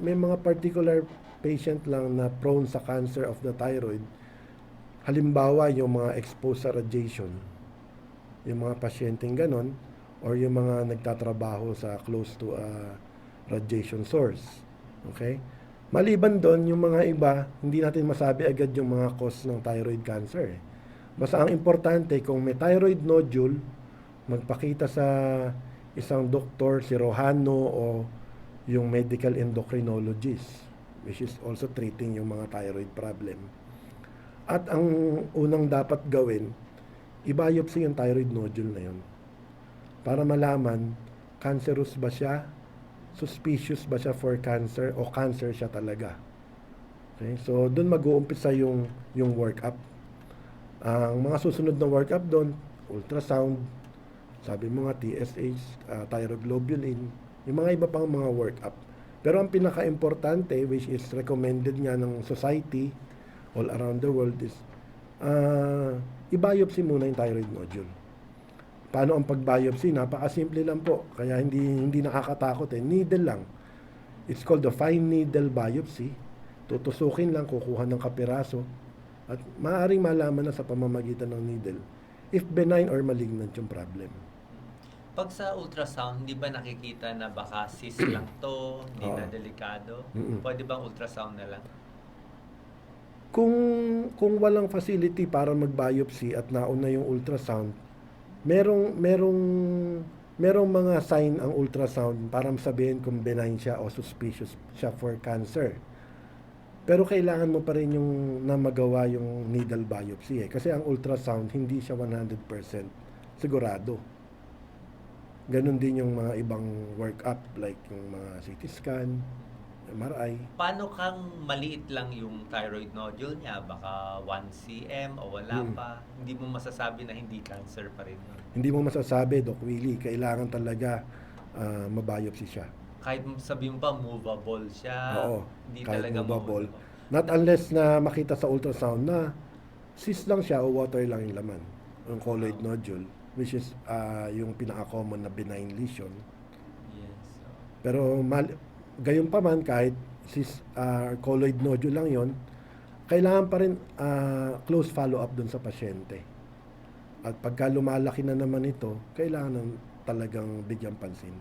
may mga particular patient lang na prone sa cancer of the thyroid. Halimbawa, yung mga exposed sa radiation, yung mga pasyenteng ganon, or yung mga nagtatrabaho sa close to a radiation source. Okay? Maliban doon, yung mga iba, hindi natin masabi agad yung mga cause ng thyroid cancer. eh. Basta ang importante, kung may thyroid nodule, magpakita sa isang doktor, si Rohano o yung medical endocrinologist, which is also treating yung mga thyroid problem. At ang unang dapat gawin, i-biopsy yung thyroid nodule na yun. Para malaman, cancerous ba siya, suspicious ba siya for cancer, o cancer siya talaga. Okay? So, doon mag-uumpisa yung, yung workup. Ang mga susunod na workup doon, ultrasound, sabi mo nga TSH, uh, thyroglobulin, yung mga iba pang mga workup. Pero ang pinaka-importante, which is recommended nga ng society all around the world is, uh, i-biopsy muna yung thyroid nodule. Paano ang pag-biopsy? Napakasimple lang po. Kaya hindi hindi nakakatakot eh. Needle lang. It's called the fine needle biopsy. Tutusukin lang, kukuha ng kapiraso. At maaaring malaman na sa pamamagitan ng needle if benign or malignant yung problem. Pag sa ultrasound, hindi ba nakikita na baka cyst lang to, hindi na Oo. delikado? Mm-mm. Pwede bang ultrasound na lang? Kung kung walang facility para mag-biopsy at nauna yung ultrasound, merong merong merong mga sign ang ultrasound para sabihin kung benign siya o suspicious siya for cancer. Pero kailangan mo pa rin yung na magawa yung needle biopsy eh. Kasi ang ultrasound hindi siya 100% sigurado. Ganon din yung mga ibang workup like yung mga CT scan, MRI. Paano kang maliit lang yung thyroid nodule niya? Baka 1 cm o wala Mm. pa. Hindi mo masasabi na hindi cancer pa rin. Hindi mo masasabi, Doc Willie, kailangan talaga ah, mabiopsy siya. Kahit sabihin pa movable siya, Oo, hindi kahit talaga movable. Not unless na makita sa ultrasound na cyst lang siya o water lang yung laman. Yung colloid Ah. nodule, which is ah, yung pinaka-common na benign lesion. Yes. Pero mal gayon pa man, kahit cyst, ah, colloid nodule lang yon kailangan pa rin ah, close follow-up dun sa pasyente. At pagka lumalaki na naman ito, kailangan ng talagang bigyan pansin.